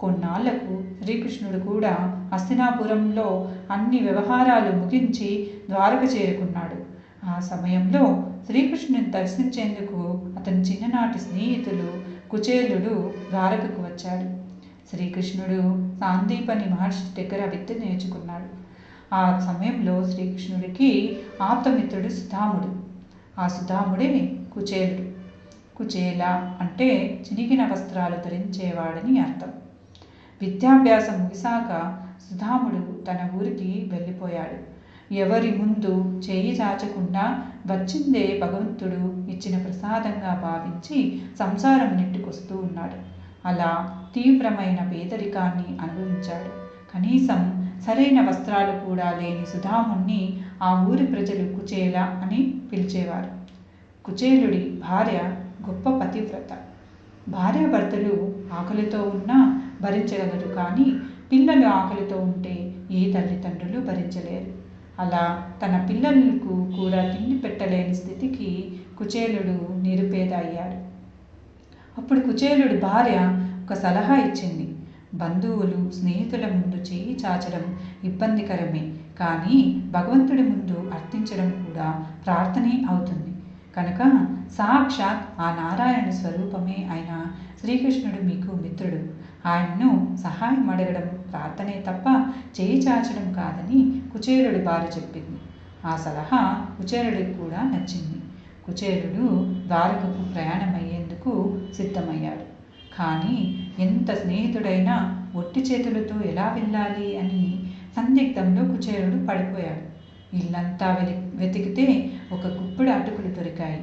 కొన్నాళ్ళకు శ్రీకృష్ణుడు కూడా హస్తినాపురంలో అన్ని వ్యవహారాలు ముగించి ద్వారక చేరుకున్నాడు. ఆ సమయంలో శ్రీకృష్ణుని దర్శించేందుకు అతని చిన్ననాటి స్నేహితులు కుచేలుడు ద్వారకకు వచ్చాడు. శ్రీకృష్ణుడు సాందీపని మహర్షి దగ్గర విద్య నేర్చుకున్నాడు. ఆ సమయంలో శ్రీకృష్ణుడికి ఆప్తమిత్రుడు సుధాముడు ఆ సుధాముడే కుచేలుడు. కుచేల అంటే చినిగిన వస్త్రాలు ధరించేవాడని అర్థం. విద్యాభ్యాసం ముగిసాక సుధాముడు తన ఊరికి వెళ్ళిపోయాడు. ఎవరి ముందు చేయి చాచకుండా వచ్చిందే భగవంతుడు ఇచ్చిన ప్రసాదంగా భావించి సంసారం నెట్టుకొస్తూ ఉన్నాడు. అలా తీవ్రమైన పేదరికాన్ని అనుభవించాడు. కనీసం సరైన వస్త్రాలు కూడా లేని సుధాముణ్ణి ఆ ఊరి ప్రజలు కుచేల అని పిలిచేవారు. కుచేలుడి భార్య గొప్ప పతివ్రత. భార్యాభర్తలు ఆకలితో ఉన్నా భరించగలరు కానీ పిల్లలు ఆకలితో ఉంటే ఏ తల్లిదండ్రులు భరించలేరు. అలా తన పిల్లలకు కూడా తిండి పెట్టలేని స్థితికి కుచేలుడు నిరుపేద అయ్యాడు అప్పుడు కుచేలుడి భార్య ఒక సలహా ఇచ్చింది. బంధువులు స్నేహితుల ముందు చేయి చాచడం ఇబ్బందికరమే కానీ భగవంతుడి ముందు అర్థించడం కూడా ప్రార్థనే అవుతుంది. కనుక సాక్షాత్ ఆ నారాయణ స్వరూపమే అయిన శ్రీకృష్ణుడు మీకు మిత్రుడు. ఆయన్ను సహాయం అడగడం ప్రార్థనే తప్ప చేయి చాచడం కాదని కుచేరుడి భార్య చెప్పింది. ఆ సలహా కుచేరుడికి కూడా నచ్చింది. కుచేరుడు ద్వారకకు ప్రయాణమయ్యేందుకు సిద్ధమయ్యాడు. కానీ ఎంత స్నేహితుడైనా ఒట్టి చేతులతో ఎలా వెళ్ళాలి అని సందిగ్ధంలో కుచేరుడు పడిపోయాడు. ఇల్లంతా వెలి వెతికితే ఒక గుప్పెడు అటుకులు దొరికాయి.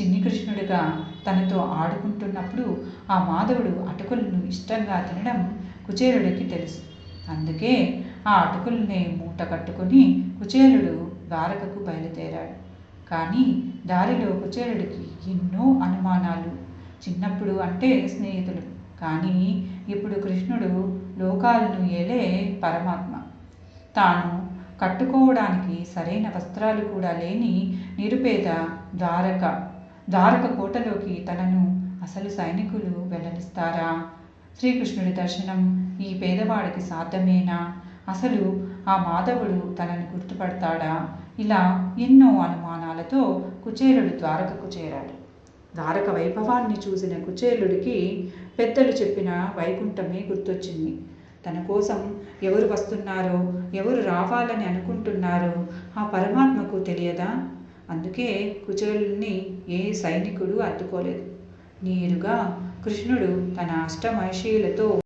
చిన్ని కృష్ణుడిగా తనతో ఆడుకుంటున్నప్పుడు ఆ మాధవుడు అటుకులను ఇష్టంగా తినడం కుచేరుడికి తెలుసు. అందుకే ఆ అటుకుల్ని మూట కట్టుకుని కుచేరుడు ద్వారకకు బయలుదేరాడు. కానీ దారిలో కుచేరుడికి ఎన్నో అనుమానాలు. చిన్నప్పుడు అంటే స్నేహితులు. కానీ ఇప్పుడు కృష్ణుడు లోకాలను ఏలే పరమాత్మ. తాను కట్టుకోవడానికి సరైన వస్త్రాలు కూడా లేని నిరుపేద ద్వారక ద్వారక కోటలోకి తనను అసలు సైనికులు వెళ్ళనిస్తారా? శ్రీకృష్ణుడి దర్శనం ఈ పేదవాడికి సాధ్యమేనా? అసలు ఆ మాధవుడు తనను గుర్తుపడతాడా? ఇలా ఎన్నో అనుమానాలతో కుచేలుడు ద్వారకకు చేరాడు. ద్వారక వైభవాన్ని చూసిన కుచేలుడికి పెద్దలు చెప్పిన వైకుంఠమే గుర్తొచ్చింది. తన కోసం ఎవరు వస్తున్నారో ఎవరు రావాలని అనుకుంటున్నారో ఆ పరమాత్మకు తెలియదా? అందుకే కుచేలుని ఏ సైనికుడు అడ్డుకోలేదు. నేరుగా కృష్ణుడు తన అష్టమహిషీలతో